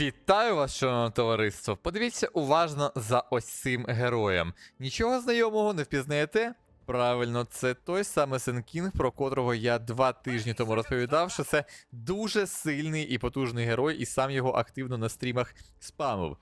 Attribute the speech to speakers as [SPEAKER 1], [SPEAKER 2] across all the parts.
[SPEAKER 1] Вітаю вас, шановне товариство. Подивіться уважно за ось цим героєм. Нічого знайомого не впізнаєте? Правильно, це той самий Сенкінг, про котрого я два тижні тому розповідав, що це дуже сильний і потужний герой, і сам його активно на стрімах спамив.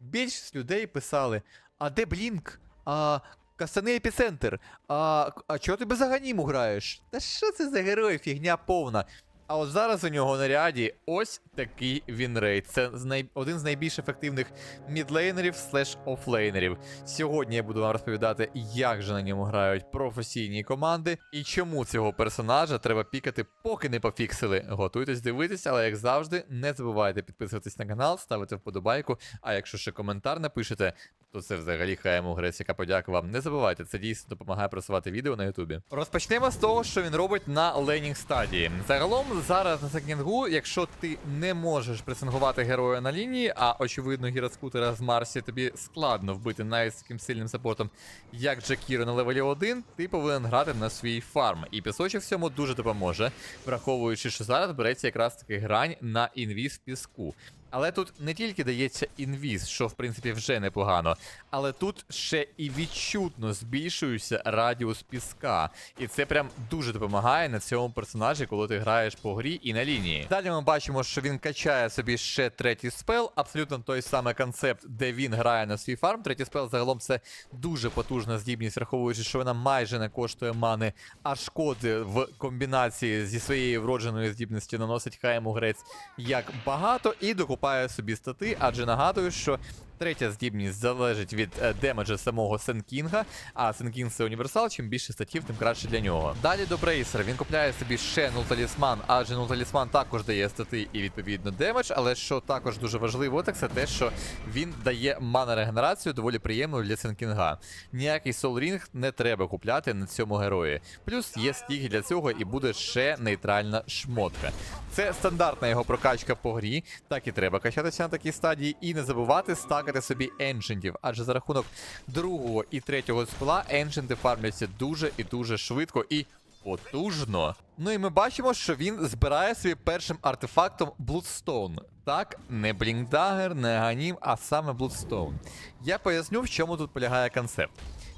[SPEAKER 1] Більшість людей писали: А де Блінк? А Кастани епіцентр. А, а чого ти без аганіму граєш? Та що це за герой? Фігня повна. А от зараз у нього на ряді ось такий вінрейт. Це один з найбільш ефективних мідлейнерів слеш офлейнерів. Сьогодні я буду вам розповідати, як же на ньому грають професійні команди і чому цього персонажа треба пікати, поки не пофіксили. Готуйтесь дивитись, але як завжди, не забувайте підписуватись на канал, ставити вподобайку. А якщо ще коментар напишете, то це взагалі хай йому грець, яка подяка вам. Не забувайте, це дійсно допомагає просувати відео на Ютубі. Розпочнемо з того, що він робить на ленінг стадії. Загалом зараз на секінгу, якщо ти не можеш пресингувати героя на лінії, а очевидно гіроскутера з Марсі тобі складно вбити навіть з таким сильним саппортом, як Джакіро на левелі 1, ти повинен грати на свій фарм. І пісочок в цьому дуже допоможе, враховуючи, що зараз береться якраз таки грань на інвіз піску. Але тут не тільки дається інвіз, що в принципі вже непогано, але тут ще і відчутно збільшується радіус піска. І це прям дуже допомагає на цьому персонажі, коли ти граєш по грі і на лінії. Далі ми бачимо, що він качає собі ще третій спел, абсолютно той самий концепт, де він грає на свій фарм. Третій спел загалом це дуже потужна здібність, враховуючи, що вона майже не коштує мани, а шкоди в комбінації зі своєю вродженою здібністю наносить хаєму грець як багато і докупає собі стати, адже нагадую, що. Третя здібність залежить від е, демеджа самого Сенкінга, а Сенкінг це універсал, чим більше статів, тим краще для нього. Далі до Брейсера він купляє собі ще нулталісман, адже нулталісман також дає стати і відповідно демедж, але що також дуже важливо, так це те, що він дає мана регенерацію доволі приємну для Сенкінга. Ніякий Soul Ring не треба купляти на цьому герої. Плюс є стіги для цього і буде ще нейтральна шмотка. Це стандартна його прокачка по грі, так і треба качатися на такій стадії, і не забувати стакати собі еншентів, адже за рахунок другого і третього скла еншенти фармляться дуже і дуже швидко і потужно. Ну і ми бачимо, що він збирає собі першим артефактом Блудстоун. Так, не Блінкдагер, не Ганім, а саме Блудстоун. Я поясню, в чому тут полягає концепт.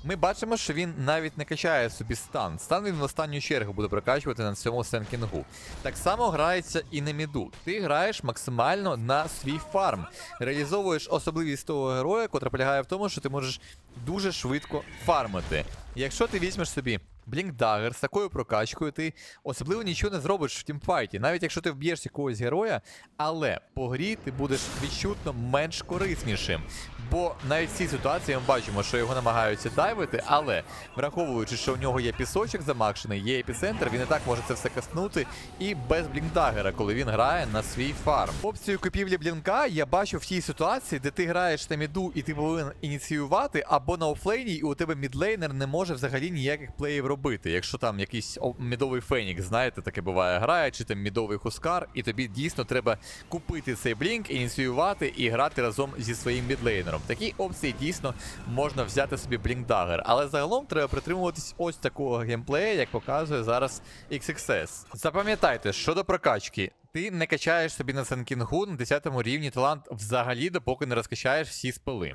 [SPEAKER 1] Ми бачимо, що він навіть не качає собі стан. Стан він в останню чергу буде прокачувати на цьому сенкінгу. Так само грається і на міду. Ти граєш максимально на свій фарм. Реалізовуєш особливість того героя, котра полягає в тому, що ти можеш дуже швидко фармити. Якщо ти візьмеш собі Блінкдагер з такою прокачкою, ти особливо нічого не зробиш в тімфайті, навіть якщо ти вб'єш якогось героя, але по грі ти будеш відчутно менш кориснішим. Бо навіть в цій ситуації ми бачимо, що його намагаються дайвити, але враховуючи, що у нього є пісочок замакшений, є епіцентр, він і так може це все каснути і без блінкдагера, коли він грає на свій фарм. Опцію купівлі блінка я бачу в тій ситуації, де ти граєш на міду і ти повинен ініціювати, або на офлейні, і у тебе мідлейнер не може взагалі ніяких плеїв робити. Якщо там якийсь мідовий фенікс, знаєте, таке буває, грає, чи там мідовий хускар, і тобі дійсно треба купити цей блінк, ініціювати і грати разом зі своїм мідлейнером. Такі опції дійсно можна взяти собі блінкдагер, але загалом треба притримуватись ось такого геймплея, як показує зараз XXS. Запам'ятайте, щодо прокачки. Ти не качаєш собі на Сенкінгу на 10 рівні талант взагалі, допоки не розкачаєш всі спили.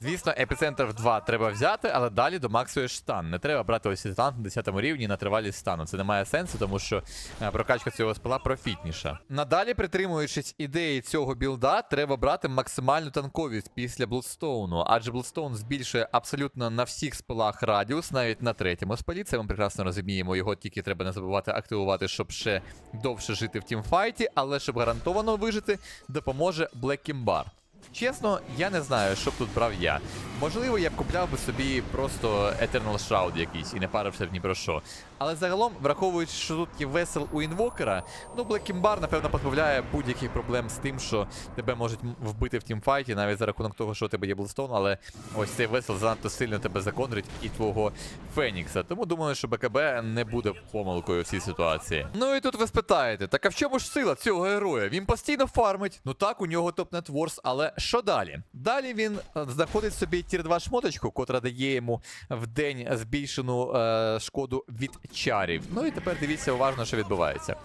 [SPEAKER 1] Звісно, епіцентр в 2 треба взяти, але далі домаксуєш стан. Не треба брати ось цей талант на 10 рівні на тривалість стану. Це не має сенсу, тому що е, прокачка цього спила профітніша. Надалі, притримуючись ідеї цього білда, треба брати максимальну танковість після Блудстоуну, адже Блудстоун збільшує абсолютно на всіх спилах радіус, навіть на третьому спилі. Це ми прекрасно розуміємо. Його тільки треба не забувати активувати, щоб ще довше жити в тімфайті, але щоб гарантовано вижити, допоможе Kimbar. Чесно, я не знаю, що б тут брав я. Можливо, я б купляв би собі просто Eternal Shroud якийсь і не парився б ні про що. Але загалом, враховуючи, що тут є весел у інвокера, ну Kimbar, напевно, позбавляє будь-яких проблем з тим, що тебе можуть вбити в тімфайті, навіть за рахунок того, що у тебе є Bloodstone, але ось цей весел занадто сильно тебе законрить і твого Фенікса. Тому думаю, що БКБ не буде помилкою в цій ситуації. Ну і тут ви спитаєте, так а в чому ж сила цього героя? Він постійно фармить. Ну так, у нього топ нетворс, але що далі? Далі він е, знаходить собі тір 2 шмоточку, котра дає йому в день збільшену е, шкоду від чарів. Ну і тепер дивіться уважно, що відбувається.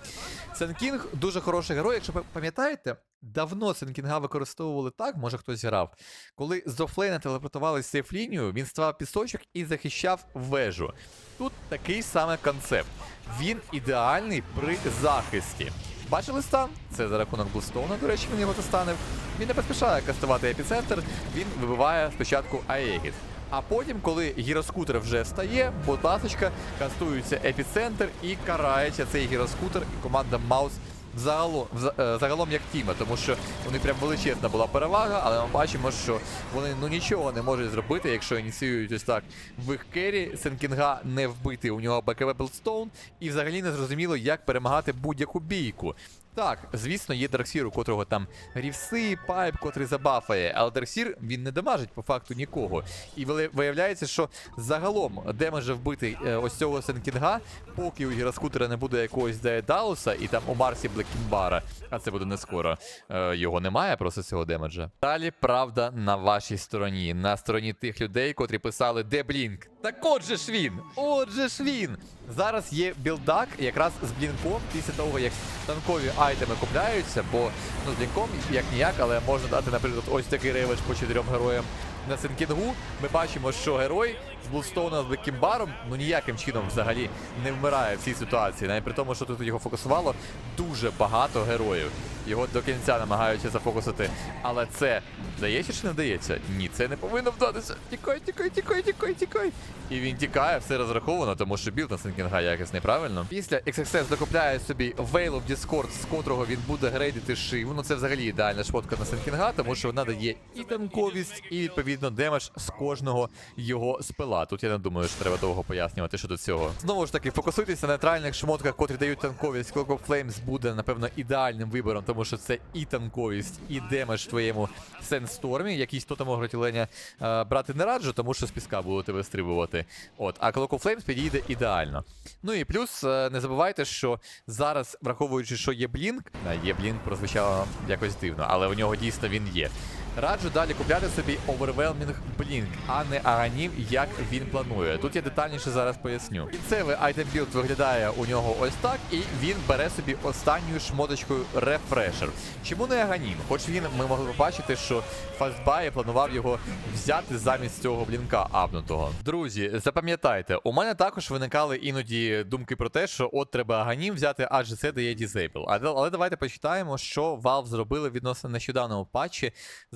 [SPEAKER 1] Сенкінг дуже хороший герой. Якщо пам'ятаєте, давно Сенкінга використовували так, може хтось грав. Коли з офлейна телепортували сейф лінію, він ставав пісочок і захищав вежу. Тут такий самий концепт. Він ідеальний при захисті. Бачили стан? Це за рахунок Блустоуна, до речі, він його застанив. Він не поспішає кастувати епіцентр, він вибиває спочатку Аегіс. А потім, коли гіроскутер вже стає, будь ласочка, кастується епіцентр і карається цей гіроскутер і команда Маус загалом, е, загалом як тіма, тому що у них прям величезна була перевага, але ми бачимо, що вони ну нічого не можуть зробити, якщо ініціюють ось так в їх кері. Сенкінга не вбити, у нього БКВ Белстоун, і взагалі не зрозуміло, як перемагати будь-яку бійку. Так, звісно, є Дарксір, у котрого там рівси, пайп, котрий забафає, але Дарксір він не дамажить по факту нікого. І виявляється, що загалом демеджа вбити е, ось цього Сенкінга, поки у гіроскутера не буде якогось Деедалуса і там у Марсі Блекінбара, а це буде не скоро. Е, його немає просто цього демеджа. Далі правда на вашій стороні, на стороні тих людей, котрі писали де Блінк. Так отже ж він! Отже ж він! Зараз є білдак якраз з блінком після того, як танкові айтеми купляються, бо ну з блінком як ніяк, але можна дати, наприклад, ось такий реведж по чотирьом героям на Сенкінгу. Ми бачимо, що герой з Блудстоуна з Блекімбаром ну ніяким чином взагалі не вмирає в цій ситуації, навіть при тому, що тут його фокусувало дуже багато героїв. Його до кінця намагаються зафокусити. Але це вдається чи не вдається? Ні, це не повинно вдатися. Тікай, тікай, тікай, тікай, тікай. І він тікає, все розраховано, тому що білд на Сенкінга якісний, правильно? Після XXS докупляє собі Veil of Discord, з котрого він буде грейдити шив. Ну це взагалі ідеальна шмотка на Сенкінга, тому що вона дає і танковість, і відповідно демедж з кожного його спила. Тут я не думаю, що треба довго пояснювати щодо цього. Знову ж таки, фокусуйтеся на нейтральних шмотках, котрі дають танковість. Clock of Flames буде, напевно, ідеальним вибором, тому що це і танковість, і демедж твоєму Сенстормі. Якісь тотем леня е, брати не раджу, тому що з піска будете вистрибувати. От, а Clock of Flames підійде ідеально. Ну і плюс е, не забувайте, що зараз, враховуючи, що є Блінк, є Блінк прозвучало якось дивно, але у нього дійсно він є. Раджу далі купляти собі Overwhelming Blink, а не Аганім, як він планує. Тут я детальніше зараз поясню. Кінцевий айтем білд виглядає у нього ось так, і він бере собі останньою шмоточкою Refresher. Чому не Аганім? Хоч він ми могли побачити, що Фастбай планував його взяти замість цього блінка апнутого. Друзі, запам'ятайте, у мене також виникали іноді думки про те, що от треба Аганім взяти, адже це дає. Але, але давайте почитаємо, що Valve зробили відносно нещодавному патчі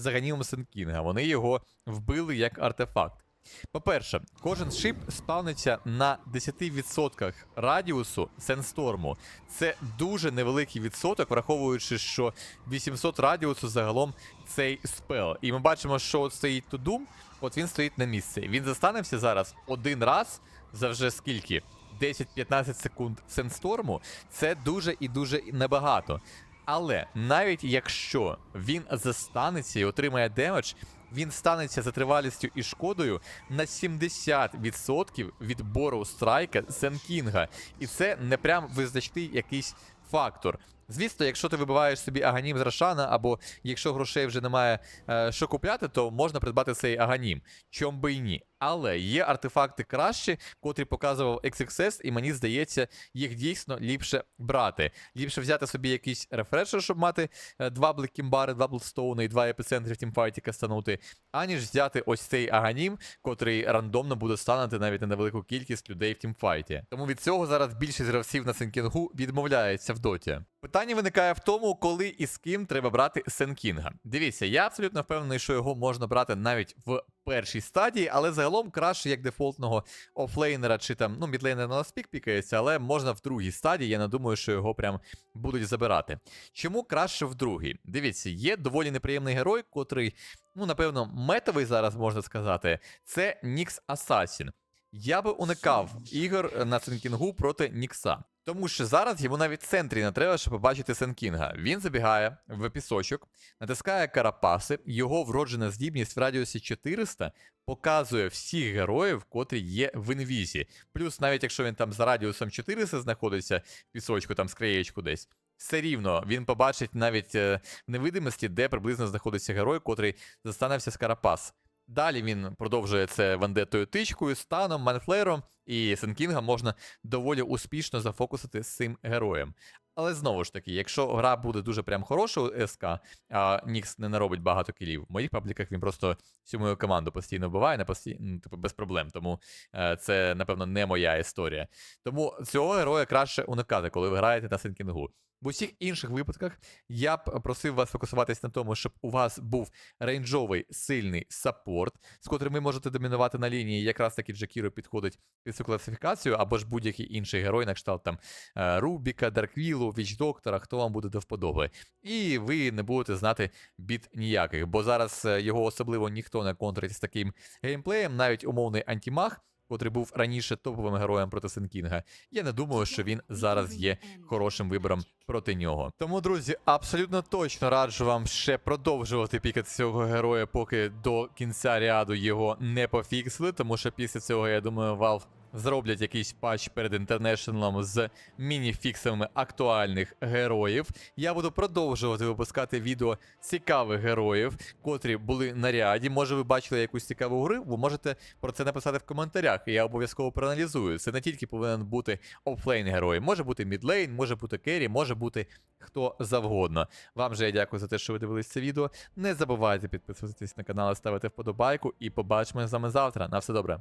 [SPEAKER 1] з Аганімом Сенкінга. Вони його вбили як артефакт. По-перше, кожен шип спавниться на 10% радіусу сенсторму. Це дуже невеликий відсоток, враховуючи, що 800 радіусу загалом цей спел. І ми бачимо, що от стоїть Тудум, от він стоїть на місці. Він застанеться зараз один раз за вже скільки? 10-15 секунд сенсторму. Це дуже і дуже небагато. Але навіть якщо він застанеться і отримає демедж, він станеться за тривалістю і шкодою на 70% від бору страйка Сенкінга. І це не прям визначний якийсь фактор. Звісно, якщо ти вибиваєш собі аганім з Рошана, або якщо грошей вже немає е, що купляти, то можна придбати цей аганім. Чом би і ні. Але є артефакти кращі, котрі показував XXS, і мені здається, їх дійсно ліпше брати. Ліпше взяти собі якийсь рефрешер, щоб мати е, два блекімбари, два блстоуни і два епіцентри в тімфайті кастанути, аніж взяти ось цей аганім, котрий рандомно буде станути навіть на невелику кількість людей в тімфайті. Тому від цього зараз більшість гравців на Сенкінгу відмовляється в доті. Питання виникає в тому, коли і з ким треба брати Сенкінга. Дивіться, я абсолютно впевнений, що його можна брати навіть в першій стадії, але загалом краще як дефолтного офлейнера чи там, ну, мідлейнер на спік пікається, але можна в другій стадії. Я не думаю, що його прям будуть забирати. Чому краще в другій? Дивіться, є доволі неприємний герой, котрий, ну, напевно, метовий зараз можна сказати. Це Нікс Асасін. Я би уникав ігор на Сенкінгу проти Нікса. Тому що зараз йому навіть в центрі не треба, щоб побачити Сенкінга. Він забігає в пісочок, натискає карапаси, його вроджена здібність в радіусі 400 показує всіх героїв, котрі є в інвізі. Плюс, навіть якщо він там за радіусом 400 знаходиться в пісочку, там скриєчку десь. Все рівно він побачить навіть е, в невидимості, де приблизно знаходиться герой, котрий застанався з карапас. Далі він продовжує це вендетою тичкою, станом, манфлеєром, і Сенкінга можна доволі успішно зафокусити з цим героєм. Але знову ж таки, якщо гра буде дуже прям хорошою СК, а Нікс не наробить багато кілів, в моїх пабліках він просто всю мою команду постійно вбиває, не постійно, ну, типу, без проблем. Тому е, це, напевно, не моя історія. Тому цього героя краще уникати, коли ви граєте на синкінгу. В усіх інших випадках я б просив вас фокусуватись на тому, щоб у вас був рейнджовий сильний саппорт, з котрим ви можете домінувати на лінії. Якраз таки Джакіро підходить під цю класифікацію, або ж будь-який інший герой, на кшталт там е, Рубіка, Дарквілу, Вічдоктора, хто вам буде до вподоби. І ви не будете знати бід ніяких, бо зараз е, його особливо ніхто не контрить з таким геймплеєм, навіть умовний антімаг. Котрий був раніше топовим героєм проти Сенкінга. Я не думаю, що він зараз є хорошим вибором проти нього. Тому, друзі, абсолютно точно раджу вам ще продовжувати пікати цього героя, поки до кінця ряду його не пофіксили, тому що після цього, я думаю, Valve зроблять якийсь патч перед інтернешнлом з міні-фіксами актуальних героїв. Я буду продовжувати випускати відео цікавих героїв, котрі були на ряді. Може, ви бачили якусь цікаву гру, ви можете про це написати в коментарях, я обов'язково проаналізую. Це не тільки повинен бути офлейн герой, може бути мідлейн, може бути керрі, може бути хто завгодно. Вам же я дякую за те, що ви дивились це відео. Не забувайте підписуватись на канал, ставити вподобайку, і побачимося з вами завтра. На все добре.